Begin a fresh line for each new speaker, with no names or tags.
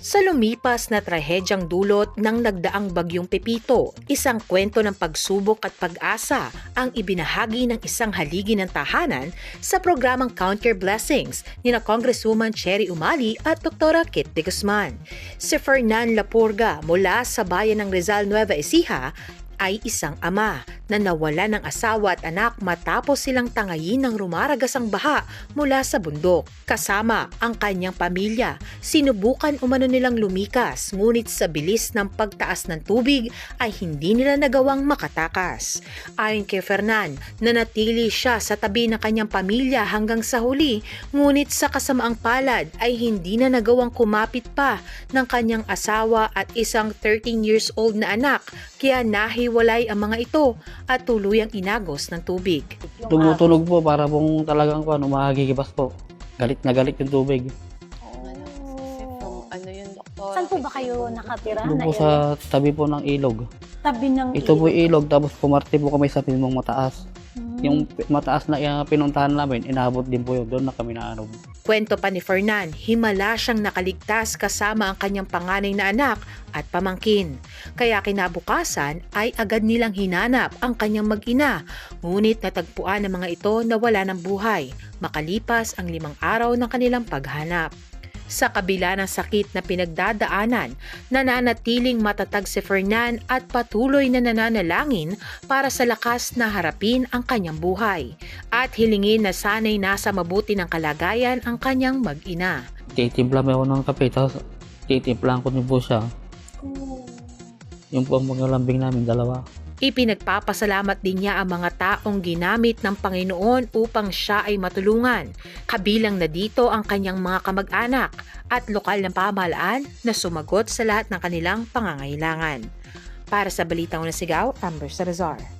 Sa lumipas na trahedyang dulot ng nagdaang bagyong Pepito, isang kwento ng pagsubok at pag-asa ang ibinahagi ng isang haligi ng tahanan sa programang Count Your Blessings ni na Congresswoman Cherry Umali at Dr. Kit de Guzman. Si Fernan Lapurga mula sa bayan ng Rizal Nueva Ecija ay isang ama na nawala ng asawa at anak matapos silang tangayin ng rumaragasang baha mula sa bundok. Kasama ang kanyang pamilya, sinubukan umano nilang lumikas ngunit sa bilis ng pagtaas ng tubig ay hindi nila nagawang makatakas. Ayon kay Fernan, nanatili siya sa tabi ng kanyang pamilya hanggang sa huli ngunit sa kasamaang palad ay hindi na nagawang kumapit pa ng kanyang asawa at isang 13 years old na anak kaya nahiwalay ang mga ito at tuluyang inagos ng tubig.
Tumutunog po para pong talagang po, ano, makakikibas po. Galit na galit yung tubig.
Ano yun, doktor?
Saan po ba kayo nakatira?
Doon
na
po sa tabi po ng ilog.
Tabi ng
Ito po ilog, tapos pumarte po kami sa pinong mataas. Yung mataas na yung pinuntahan namin, inaabot din po yun. Doon na kami naanog.
Kwento pa ni Fernan, himala siyang nakaligtas kasama ang kanyang panganay na anak at pamangkin. Kaya kinabukasan ay agad nilang hinanap ang kanyang mag-ina, ngunit natagpuan ng mga ito na wala ng buhay, makalipas ang limang araw ng kanilang paghanap. Sa kabila ng sakit na pinagdadaanan, nananatiling matatag si Fernan at patuloy na nananalangin para sa lakas na harapin ang kanyang buhay at hilingin na sana'y nasa mabuti ng kalagayan ang kanyang mag-ina.
Titimpla mo ako ng kape, tapos titimplaan ko din po siya. Yung po ang mga lambing namin, dalawa.
Ipinagpapasalamat din niya ang mga taong ginamit ng Panginoon upang siya ay matulungan. Kabilang na dito ang kanyang mga kamag-anak at lokal na pamahalaan na sumagot sa lahat ng kanilang pangangailangan. Para sa Balitang Unang Sigaw, Amber Salazar.